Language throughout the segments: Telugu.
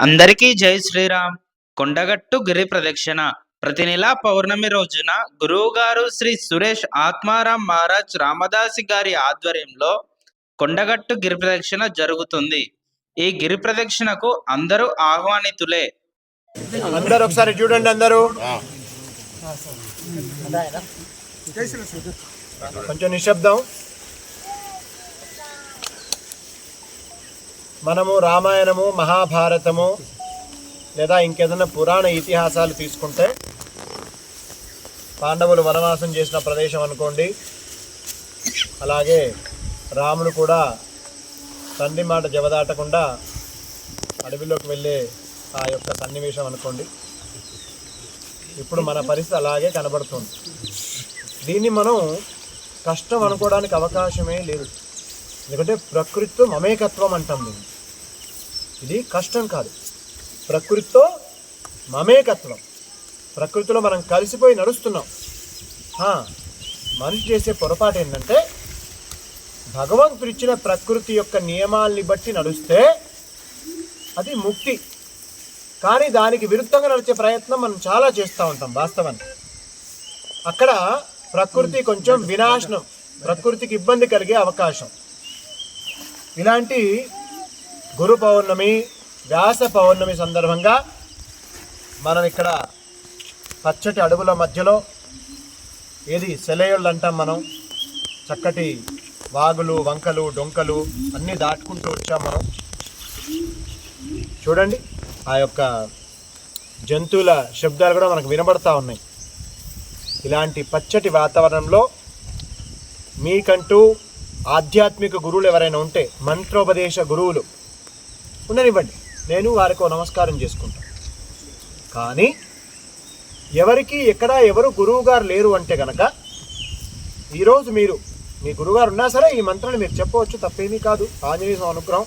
అందరికీ జై శ్రీరామ్. కొండగట్టు గిరి ప్రదక్షిణ. ప్రతి నెల పౌర్ణమి రోజున గురువుగారు శ్రీ సురేష్ ఆత్మారాం మహారాజ్ రామదాసి గారి ఆధ్వర్యంలో కొండగట్టు గిరి ప్రదక్షిణ జరుగుతుంది. ఈ గిరి ప్రదక్షిణకు అందరూ ఆహ్వానితులే. అందరు ఒకసారి చూడండి అందరూ. కొంచెం నిశ్శబ్దం. మనము రామాయణము మహాభారతము లేదా ఇంకేదైనా పురాణ ఇతిహాసాలు తీసుకుంటే పాండవులు వనవాసం చేసిన ప్రదేశం అనుకోండి. అలాగే రాముడు కూడా తండ్రి మాట జవదాటకుండా అడవిలోకి వెళ్ళే ఆ యొక్క సన్నివేశం అనుకోండి. ఇప్పుడు మన పరిస్థితి అలాగే కనబడుతుంది. దీన్ని మనం కష్టం అనుకోవడానికి అవకాశమే లేదు. ఎందుకంటే ప్రకృతితో మమేకత్వం అంటాం దీన్ని ఇది కష్టం కాదు. ప్రకృతితో మమేకత్వం. ప్రకృతిలో మనం కలిసిపోయి నడుస్తున్నాం. మనిషి చేసే పొరపాటు ఏంటంటే భగవంతుడు ఇచ్చిన ప్రకృతి యొక్క నియమాల్ని బట్టి నడుస్తే అది ముక్తి. కానీ దానికి విరుద్ధంగా నడిచే ప్రయత్నం మనం చాలా చేస్తూ ఉంటాం వాస్తవానికి అక్కడ ప్రకృతి కొంచెం వినాశనం ప్రకృతికి ఇబ్బంది కలిగే అవకాశం. ఇలాంటి గురు పౌర్ణమి వ్యాస పౌర్ణమి సందర్భంగా మనం ఇక్కడ పచ్చటి అడవుల మధ్యలో ఏది సెలయోళ్ళు అంటాం మనం. చక్కటి వాగులు వంకలు డొంకలు అన్నీ దాటుకుంటూ వచ్చాం మనం. చూడండి ఆ యొక్క జంతువుల శబ్దాలు కూడా మనకు వినబడతా ఉన్నాయి. ఇలాంటి పచ్చటి వాతావరణంలో మీకంటూ ఆధ్యాత్మిక గురువులు ఎవరైనా ఉంటే మంత్రోపదేశ గురువులు. ఉండనివ్వండి నేను వారికి నమస్కారం చేసుకుంటాను కానీ ఎవరికి ఎక్కడ ఎవరు గురువు గారు లేరు అంటే గనక ఈరోజు మీరు మీ గురువుగారు ఉన్నా సరే ఈ మంత్రాన్ని మీరు చెప్పవచ్చు తప్పేమీ కాదు. ఆంజనేయ స్వామి అనుగ్రహం.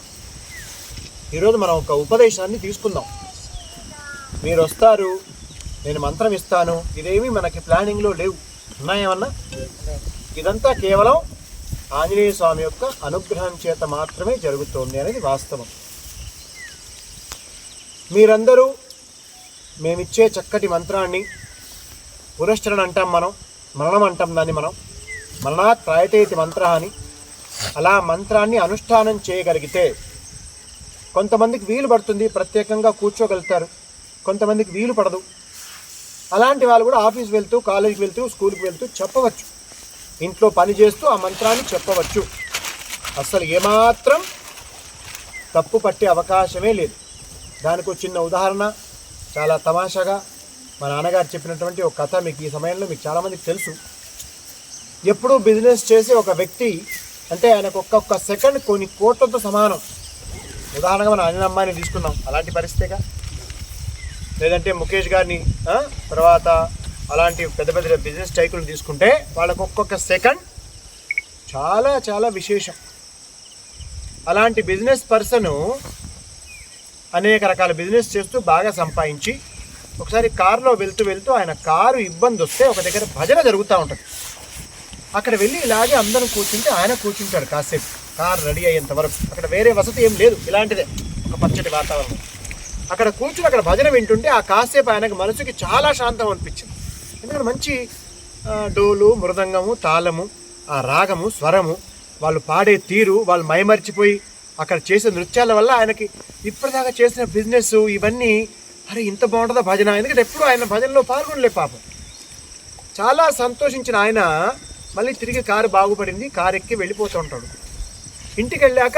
ఈరోజు మనం ఒక ఉపదేశాన్ని తీసుకుందాం. మీరు వస్తారు నేను మంత్రం ఇస్తాను ఇదేమీ మనకి ప్లానింగ్లో లేవు. ఉన్నాయేమన్నా? ఇదంతా కేవలం ఆంజనేయ స్వామి యొక్క అనుగ్రహం చేత మాత్రమే జరుగుతోంది అనేది వాస్తవం. మీరందరూ మేమిచ్చే చక్కటి మంత్రాన్ని పురస్చరణ అంటాం మనం మరణం అంటాం దాన్ని మనం మరణాత్ ప్రాయతేతి మంత్ర అని అలా మంత్రాన్ని అనుష్ఠానం చేయగలిగితే కొంతమందికి వీలు పడుతుంది ప్రత్యేకంగా కూర్చోగలుగుతారు. కొంతమందికి వీలు పడదు. అలాంటి వాళ్ళు కూడా ఆఫీస్ వెళ్తూ కాలేజీకి వెళ్తూ స్కూల్కి వెళ్తూ చెప్పవచ్చు. ఇంట్లో పని చేస్తూ ఆ మంత్రాన్ని చెప్పవచ్చు. అసలు ఏమాత్రం తప్పు పట్టే అవకాశమే లేదు. దానికి చిన్న ఉదాహరణ చాలా తమాషాగా మా నాన్నగారు చెప్పినటువంటి ఒక కథ మీకు ఈ సమయంలో మీకు చాలామందికి తెలుసు. ఎప్పుడూ బిజినెస్ చేసే ఒక వ్యక్తి అంటే ఆయనకు ఒక్కొక్క సెకండ్ కొన్ని కోట్లతో సమానం. ఉదాహరణగా మన అనిల్ అమ్మాయిని తీసుకున్నాం అలాంటి పరిస్థితిగా? లేదంటే ముఖేష్ గారిని తర్వాత అలాంటి పెద్ద పెద్ద బిజినెస్ టైకులు తీసుకుంటే వాళ్ళకు ఒక్కొక్క సెకండ్ చాలా చాలా విశేషం. అలాంటి బిజినెస్ పర్సన్ అనేక రకాల బిజినెస్ చేస్తూ బాగా సంపాదించి ఒకసారి కారులో వెళ్తూ వెళ్తూ ఆయన కారు ఇబ్బంది వస్తే ఒక దగ్గర భజన జరుగుతూ ఉంటుంది. అక్కడ వెళ్ళి ఇలాగే అందరం కూర్చుంటే ఆయన కూర్చుంటాడు కాసేపు. కారు రెడీ అయ్యేంత వరకు. అక్కడ వేరే వసతి ఏం లేదు. ఇలాంటిదే. ఒక పచ్చటి వాతావరణం. అక్కడ కూర్చుని అక్కడ భజన వింటుంటే ఆ కాసేపు ఆయనకు మనసుకి చాలా శాంతం అనిపించింది. ఎందుకంటే మంచి డోలు మృదంగము తాళము ఆ రాగము స్వరము వాళ్ళు పాడే తీరు వాళ్ళు మైమర్చిపోయి అక్కడ చేసే నృత్యాల వల్ల ఆయనకి ఇప్పటిదాకా చేసిన బిజినెస్ ఇవన్నీ అరే ఇంత బాగుంటుందా భజన? ఎందుకంటే ఎప్పుడు ఆయన భజనలో పాల్గొనలే పాపం. చాలా సంతోషించిన ఆయన మళ్ళీ తిరిగి కారు బాగుపడింది కారు ఎక్కి వెళ్ళిపోతూ ఉంటాడు. ఇంటికి వెళ్ళాక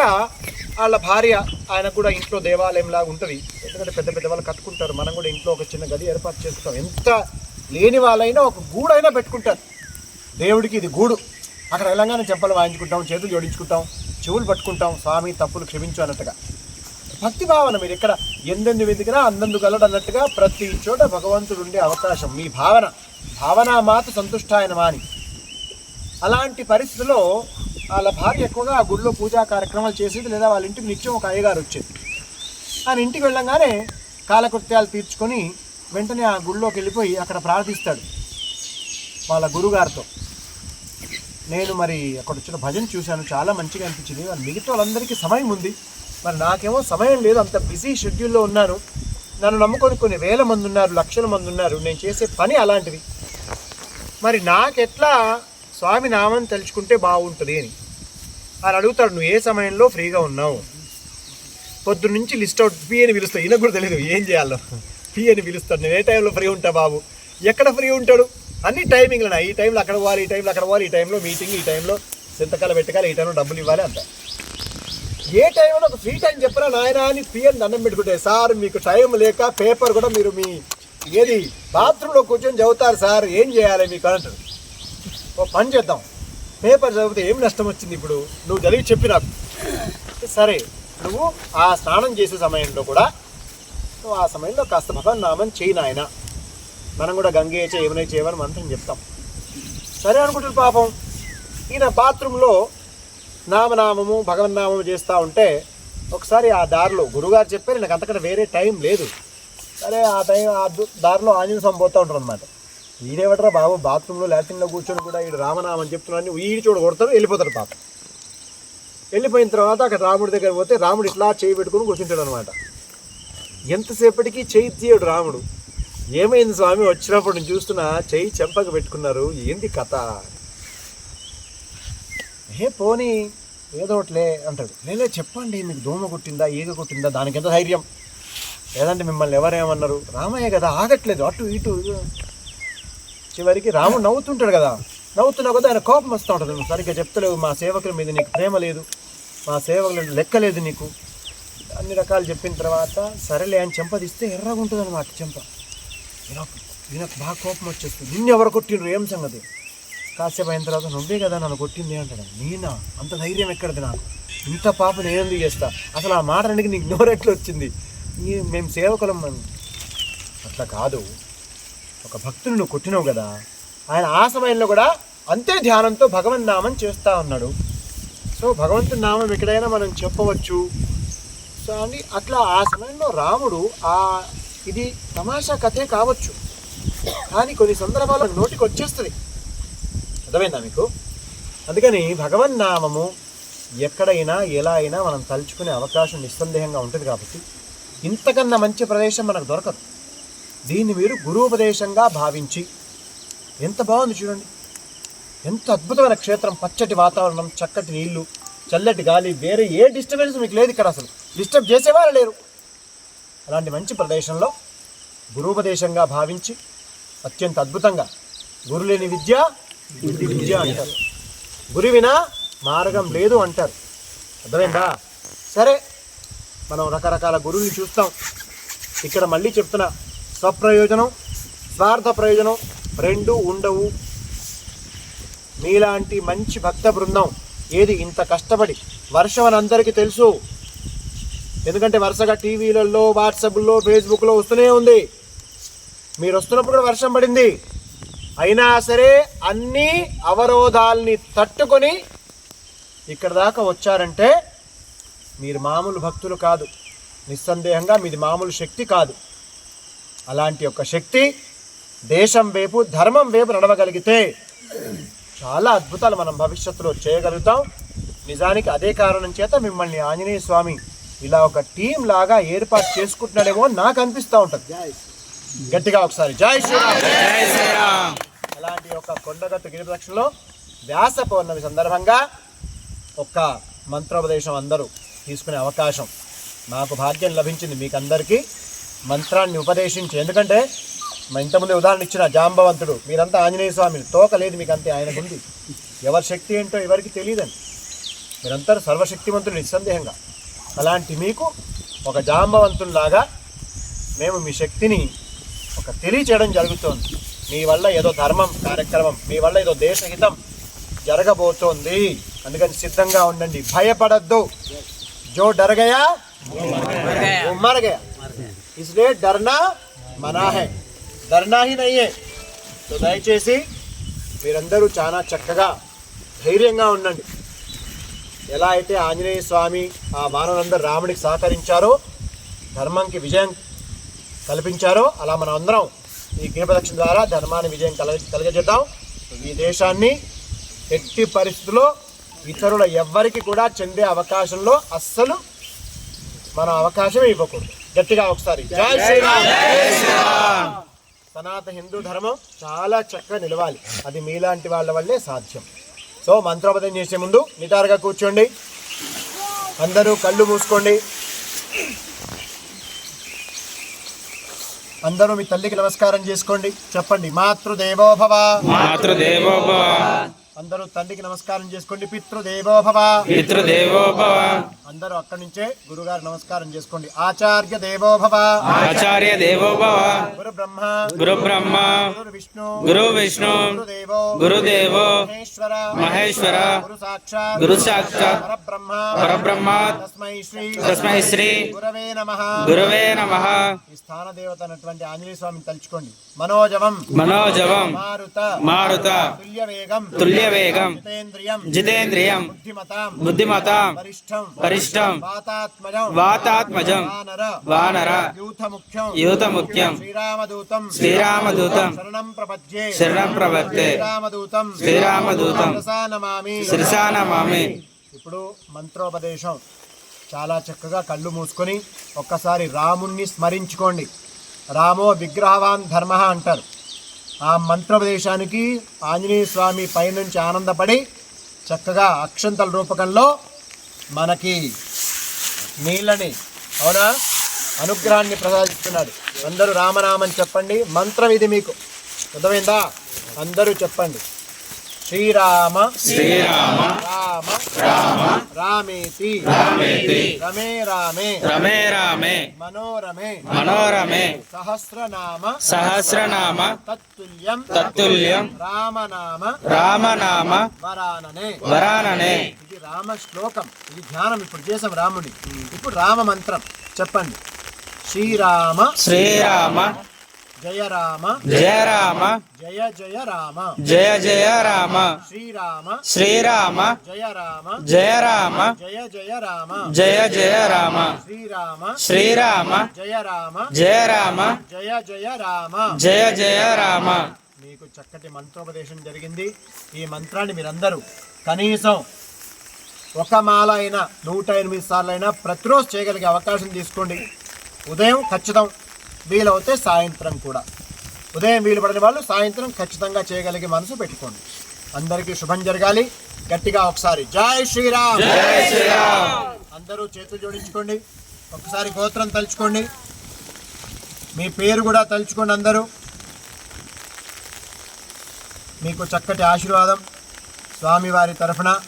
వాళ్ళ భార్య ఆయన కూడా ఇంట్లో దేవాలయం లాగా ఉంటుంది. ఎందుకంటే పెద్ద పెద్ద వాళ్ళు కట్టుకుంటారు. మనం కూడా ఇంట్లో ఒక చిన్న గది ఏర్పాటు చేసుకుంటాం ఎంత లేని వాళ్ళైనా ఒక గూడైనా పెట్టుకుంటారు. దేవుడికి ఇది గూడు. అక్కడ వెళ్ళంగానే చెంపలు వాయించుకుంటాం చేతులు జోడించుకుంటాం చెవులు పట్టుకుంటాం స్వామి తప్పులు క్షమించు అన్నట్టుగా. భక్తి భావన మీరు ఇక్కడ ఎందెందు వెతికినా అందందు గలడు అన్నట్టుగా ప్రతి చోట భగవంతుడు ఉండే అవకాశం మీ భావన. భావన మాత సంతుష్టాయన మాని. అలాంటి పరిస్థితిలో వాళ్ళ భార్య ఎక్కువగా ఆ గుడిలో పూజా కార్యక్రమాలు చేసేది లేదా వాళ్ళ ఇంటికి నిత్యం ఒక అయ్యగారు వచ్చేది. ఆయన ఇంటికి వెళ్ళంగానే కాలకృత్యాలు తీర్చుకొని వెంటనే ఆ గుడిలోకి వెళ్ళిపోయి అక్కడ ప్రార్థిస్తాడు వాళ్ళ గురుగారితో. నేను మరి అక్కడ వచ్చిన భజన చూశాను చాలా మంచిగా అనిపించింది. మరి మిగతా వాళ్ళందరికీ సమయం ఉంది. మరి నాకేమో సమయం లేదు అంత బిజీ షెడ్యూల్లో ఉన్నాను. నన్ను నమ్ముకొని కొన్ని వేల మంది ఉన్నారు లక్షల మంది ఉన్నారు. నేను చేసే పని అలాంటిది. మరి నాకెట్లా స్వామి నామం తలుచుకుంటే బాగుంటుంది అని. అని అడుగుతాడు నువ్వు ఏ సమయంలో ఫ్రీగా ఉన్నావు? పొద్దున్నుంచి లిస్ట్ అవుట్ బి అని పిలుస్తావు ఈయనకు కూడా తెలియదు ఏం చేయాలో. పి అని పిలుస్తాడు. నేను ఏ టైంలో ఫ్రీ ఉంటా బాబు? ఎక్కడ ఫ్రీ ఉంటాడు? అన్ని టైమింగ్లు ఈ టైంలో అక్కడ పోవాలి ఈ టైంలో అక్కడ పోవాలి ఈ టైంలో మీటింగ్ ఈ టైంలో సింతకాల పెట్టకాలి ఈ టైంలో డబ్బులు ఇవ్వాలి అంత ఏ టైంలో ఒక ఫ్రీ టైం చెప్పరా నాయన అని పిఎన్ దండం పెట్టుకుంటే సార్ మీకు టైం లేక పేపర్ కూడా మీరు మీ ఏది బాత్రూంలో కూర్చొని చదువుతారు సార్ ఏం చేయాలి మీకు? అని అంటారు ఓ పని చేద్దాం. పేపర్ చదివితే ఏం నష్టం వచ్చింది ఇప్పుడు? నువ్వు చదివి చెప్పి నాకు. సరే నువ్వు ఆ స్నానం చేసే సమయంలో కూడా నువ్వు ఆ సమయంలో కాస్త భగవన్ నామం చేయి నాయన. మనం కూడా గంగే చే ఏమైనా చేయమని మంత్రం చెప్తాం. సరే అనుకుంటారు పాపం. ఈయన బాత్రూంలో నామనామము భగవన్నామము చేస్తూ ఉంటే ఒకసారి ఆ దారిలో గురుగారు చెప్పారు నాకు అంతకంటే వేరే టైం లేదు. సరే ఆ టైం ఆ దారిలో ఆంజనేయ స్వామి పోతూ ఉంటారు అనమాట ఈడేవటరా బాబు బాత్రూంలో లాట్రిన్లో కూర్చొని కూడా ఈడు రామనామని చెప్తున్నాను ఈడు చూడ కొడతారు వెళ్ళిపోతారు పాప. వెళ్ళిపోయిన తర్వాత అక్కడ రాముడి దగ్గర పోతే రాముడు ఇట్లా చేయి పెట్టుకుని కూర్చుంటాడు అనమాట ఎంతసేపటికి చేయి తీయడు రాముడు? ఏమైంది స్వామి? వచ్చినప్పుడు నేను చూస్తున్నా చేయి చెంపక పెట్టుకున్నారు. ఏంది కథ? ఏ పోనీ ఏదో ఒకటిలే అంటాడు. నేనే చెప్పండి మీకు దోమ కొట్టిందా ఈగ కొట్టిందా దానికి ఎంత ధైర్యం? లేదంటే మిమ్మల్ని ఎవరేమన్నారు? రామయ్య కదా ఆగట్లేదు. అటు ఇటు. చివరికి రాముడు నవ్వుతుంటాడు కదా. నవ్వుతున్నా కదా ఆయన కోపం వస్తూ ఉంటుంది. సరిగ్గా చెప్తలేవు. మా సేవకుల మీద నీకు ప్రేమ లేదు. మా సేవకుల లెక్క లేదు నీకు. అన్ని రకాలు చెప్పిన తర్వాత సరేలే అని చెంప తీస్తే ఎర్రగా ఉంటుంది అనమాట చెంప ఈయనకు బాగా కోపం వచ్చేస్తుంది. నిన్ను ఎవరు కొట్టిండ్రు? ఏం సంగతి? కాసేపు అయిన తర్వాత నువ్వే కదా నన్ను కొట్టింది అంటాడు. నేనా? అంత ధైర్యం ఎక్కడిది నాకు? ఇంత పాప నేనెందుకు చేస్తా? అసలు ఆ మాట అనేది నీకు నోరెట్లు వచ్చింది? నీ మేము సేవకులం అట్లా కాదు. ఒక భక్తుని నువ్వు కొట్టినావు కదా. ఆయన ఆ సమయంలో కూడా అంతే ధ్యానంతో భగవన్ నామం చేస్తా ఉన్నాడు. సో భగవంతుని నామం ఎక్కడైనా మనం చెప్పవచ్చు. సో అని అట్లా ఆ సమయంలో రాముడు ఆ ఇది తమాషా కథే కావచ్చు. కానీ కొన్ని సందర్భాలు నోటికి వచ్చేస్తుంది అర్థమైందా మీకు? అందుకని భగవన్ నామము ఎక్కడైనా ఎలా అయినా మనం తలుచుకునే అవకాశం నిస్సందేహంగా ఉంటుంది కాబట్టి ఇంతకన్నా మంచి ప్రదేశం మనకు దొరకదు. దీన్ని మీరు గురూపదేశంగా భావించి ఎంత బాగుంది చూడండి. ఎంత అద్భుతమైన క్షేత్రం పచ్చటి వాతావరణం చక్కటి నీళ్ళు చల్లటి గాలి వేరే ఏ డిస్టర్బెన్స్ మీకు లేదు ఇక్కడ అసలు. డిస్టర్బ్ చేసేవారు లేరు. అలాంటి మంచి ప్రదేశంలో గురూపదేశంగా భావించి అత్యంత అద్భుతంగా గురు లేని విద్య ఇది విద్య అంటారు. గురి వినా మార్గం లేదు అంటారు. అర్థమైందా? సరే మనం రకరకాల గురువుని చూస్తాం. ఇక్కడ మళ్ళీ చెప్తున్నా స్వప్రయోజనం స్వార్థ ప్రయోజనం రెండు ఉండవు. మీలాంటి మంచి భక్త బృందం ఏది ఇంత కష్టపడి? వర్షం అని అందరికీ తెలుసు. ఎందుకంటే వరుసగా టీవీలలో వాట్సాప్లో ఫేస్బుక్లో వస్తూనే ఉంది. మీరు వస్తున్నప్పుడు కూడా వర్షం పడింది. అయినా సరే అన్ని అవరోధాల్ని తట్టుకొని ఇక్కడ దాకా వచ్చారంటే మీరు మామూలు భక్తులు కాదు. నిస్సందేహంగా మీది మామూలు శక్తి కాదు. అలాంటి ఒక శక్తి దేశం వైపు ధర్మం వైపు నడవగలిగితే చాలా అద్భుతాలు మనం భవిష్యత్తులో చేయగలుగుతాం. నిజానికి అదే కారణం చేత మిమ్మల్ని ఆంజనేయ స్వామి ఇలా ఒక టీం లాగా ఏర్పాటు చేసుకుంటున్నాడేమో నాకు అనిపిస్తూ ఉంటుంది. గట్టిగా ఒకసారి జై శ్రీరామ్. అలాంటి ఒక కొండగట్టు గిరి ప్రదక్షిణలో వ్యాస పౌర్ణమి సందర్భంగా ఒక్క మంత్రోపదేశం అందరూ తీసుకునే అవకాశం. నాకు భాగ్యం లభించింది మీకు అందరికీ మంత్రాన్ని ఉపదేశించి ఎందుకంటే మా ఇంతకుముందు ఉదాహరణ ఇచ్చిన జాంబవంతుడు మీరంతా ఆంజనేయ స్వామి తోక లేదు మీకు అంతే ఆయనకు ఉంది ఎవరి శక్తి ఏంటో ఎవరికి తెలియదండి మీరంతా సర్వశక్తివంతులు నిస్సందేహంగా అలాంటి మీకు ఒక జాంబవంతునిలాగా మేము మీ శక్తిని ఒక తెలియచేయడం జరుగుతోంది మీ వల్ల ఏదో ధర్మం కార్యక్రమం మీ వల్ల ఏదో దేశహితం జరగబోతోంది అందుకని సిద్ధంగా ఉండండి భయపడద్దు జో డర్ గయా वो मर गया इसलिए डरना मना है ధర్నా హీ సో దయచేసి మీరందరూ చాలా చక్కగా ధైర్యంగా ఉండండి. ఎలా అయితే ఆంజనేయ స్వామి ఆ మానవులందరూ రాముడికి సహకరించారో ధర్మంకి విజయం కల్పించారో అలా మనం అందరం ఈ గిరిప్రదక్షిణ ద్వారా ధర్మాన్ని విజయం కలగ కలగజేద్దాం. ఈ దేశాన్ని ఎట్టి పరిస్థితుల్లో ఇతరుల ఎవ్వరికి కూడా చెందే అవకాశంలో అస్సలు మన అవకాశం ఇవ్వకూడదు. గట్టిగా ఒకసారి జై శ్రీరామ్. సనాతన హిందూ ధర్మం చాలా చక్కగా నిలవాలి. అది మీలాంటి వాళ్ళ వల్లే సాధ్యం. సో మంత్రోపదం చేసే ముందు నిటారుగా కూర్చోండి. అందరూ కళ్ళు మూసుకోండి. అందరూ మీ తల్లికి నమస్కారం చేసుకోండి. చెప్పండి మాతృదేవోభవ. మాతృదేవోభవ. అందరూ తండ్రికి నమస్కారం చేసుకోండి పితృదేవోభవ. పితృదేవోభవ. అందరూ అక్కడి నుంచే గురుగారు నమస్కారం చేసుకోండి. ఆచార్య దేవోభవ. ఆచార్య దేవోభవ. గురు బ్రహ్మ. గురు బ్రహ్మ. గురు విష్ణు. గురు విష్ణు. గురుదేవో గురుదేవో. మహేశ్వర. మహేశ్వర. గురు సాక్షాత్. గురు సాక్షాత్. పరబ్రహ్మ. పరబ్రహ్మ. తస్మై శ్రీ. తస్మై శ్రీ. గురవే నమః. గురువే నమః. ఈ స్థాన దేవత అయినటువంటి ఆంజనేయ స్వామిని తలుచుకోండి. మనోజవం. మనోజవం. మారుత. మారుత. తుల్య వేగం తుల్య వేగం జితేంద్రియం. జితేంద్రియం. బుద్ధిమతాం. బుద్ధిమతాం. వరిష్టం వరిష్టం వాతాత్మజం. వానర. యూత ముఖ్యం శ్రీరామదూతం. శరణం ప్రవర్తే. శ్రీరామదూతం. శిరసా నమామి. ఇప్పుడు మంత్రోపదేశం. చాలా చక్కగా కళ్ళు మూసుకొని ఒక్కసారి రాముణ్ణి స్మరించుకోండి. రామో విగ్రహవాన్ ధర్మ అంటారు. ఆ మంత్రోపదేశానికి ఆంజనేయ స్వామి పైనుంచి ఆనందపడి చక్కగా అక్షంతల రూపకంలో మనకి నీళ్ళని అవునా? అనుగ్రహాన్ని ప్రసాదిస్తున్నాడు. అందరూ రామనామం చెప్పండి. మంత్రం ఇది మీకు. అర్థమైందా? అందరూ చెప్పండి. శ్రీరామ. శ్రీరామ. రామ రామ రామేతి. రామేతి. రమే రామే. రమే రామే. మనోరమే. మనోరమే. సహస్రనామ. సహస్రనామ. తత్తుల్యం. తత్తుల్యం. రామనామ. రామనామ. వరాననే. వరాననే. ఇది రామ శ్లోకం ఇది ధ్యానం ఇప్పుడు చేసాం రాముడి ఇప్పుడు రామ మంత్రం చెప్పండి. శ్రీరామ. శ్రీరామ. జయ రామ జయ రామ జయ జయ రామ జయ జయ రామ శ్రీరామ. శ్రీరామ. జయ రామ జయ రామ జయ జయ రామ జయ జయ రామ శ్రీరామ. శ్రీరామ. జయ రామ జయ రామ జయ జయ రామ జయ జయ రామ మీకు చక్కటి మంత్రోపదేశం జరిగింది. ఈ మంత్రాన్ని మీరందరూ కనీసం ఒక మాల అయినా నూట ఎనిమిది సార్లు అయినా ప్రతిరోజు చేయగలిగే అవకాశం తీసుకోండి. ఉదయం ఖచ్చితం వీలవుతే సాయంత్రం కూడా. ఉదయం వీలు పడిన వాళ్ళు సాయంత్రం ఖచ్చితంగా చేయగలిగే మనసు పెట్టుకోండి. అందరికీ శుభం జరగాలి. గట్టిగా ఒకసారి జై శ్రీరామ్. జై శ్రీరామ్. అందరూ చేతులు జోడించుకోండి. ఒకసారి గోత్రం తలుచుకోండి. మీ పేరు కూడా తలుచుకోండి అందరూ. మీకు చక్కటి ఆశీర్వాదం స్వామివారి తరఫున.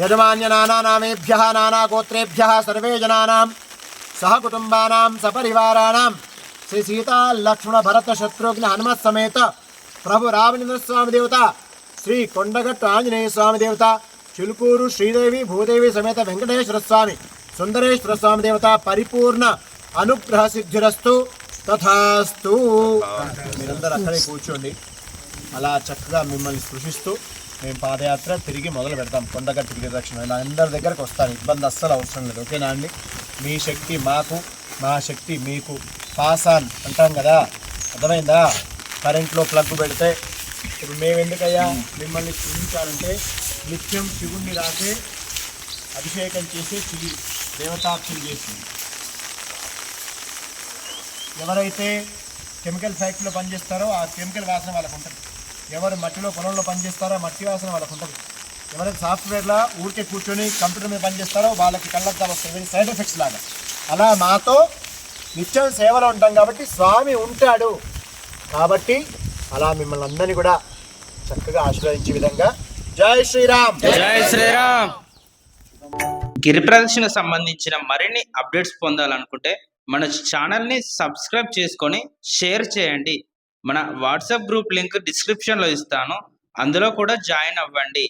యజమాన్య నానా నామేభ్య నానా గోత్రేభ్య సర్వే జనానాం. సహకుటుంబానాం సపరివారాణం శ్రీ సీతా లక్ష్మణ భరత శత్రుఘ్న హనుమత్ సమేత ప్రభు రామచంద్ర స్వామి దేవత శ్రీ కొండగట్టు ఆంజనేయ స్వామి దేవత చిలుకూరు శ్రీదేవి భూదేవి సమేత వెంకటేశ్వర స్వామి సుందరేశ్వర స్వామి దేవత పరిపూర్ణ అనుగ్రహ సిద్ధిరస్తు. తథాస్తు. మీరందరూ అక్కడే కూర్చోండి. అలా చక్కగా మిమ్మల్ని సృషిస్తూ మేము పాదయాత్ర తిరిగి మొదలు పెడతాం. కొండగట్టు గిరిరక్షణ ఇలా అందరి దగ్గరకు వస్తాను. ఇబ్బంది అస్సలు అవసరం లేదు. ఓకేనా అండి? మీ శక్తి మాకు మా శక్తి మీకు. పాస్ ఆన్ అంటాం కదా? అర్థమైందా? కరెంట్లో ప్లగ్ పెడితే ఇప్పుడు మేము. ఎందుకయ్యా మిమ్మల్ని చూపించాలంటే నిత్యం శివుణ్ణి రాసే అభిషేకం చేసి శివి దేవతార్చన చేసింది ఎవరైతే కెమికల్ ఫ్యాక్టరీలో పనిచేస్తారో ఆ కెమికల్ వాసన వాళ్ళకు ఉంటుంది ఎవరు మట్టిలో పొలంలో పనిచేస్తారో మట్టి వాసన వాళ్ళకు ఉంటుంది. ఎవరైతే సాఫ్ట్వేర్లో ఊరికే కూర్చొని కంప్యూటర్ మీద పనిచేస్తారో వాళ్ళకి కళ్ళద్దాలు వస్తాయి. సైడ్ ఎఫెక్ట్స్ లాగా. అలా మాతో నిత్యం సేవలో ఉంటాం కాబట్టి స్వామి ఉంటాడు. కాబట్టి అలా మిమ్మల్ని అందరినీ కూడా చక్కగా ఆశీర్వదించే విధంగా జై శ్రీరామ్. జై శ్రీరామ్. గిరి ప్రదక్షిణ సంబంధించిన మరిన్ని అప్డేట్స్ పొందాలనుకుంటే మన ఛానల్ని సబ్స్క్రైబ్ చేసుకొని షేర్ చేయండి. మన వాట్సాప్ గ్రూప్ లింక్ డిస్క్రిప్షన్లో ఇస్తాను. అందులో కూడా జాయిన్ అవ్వండి.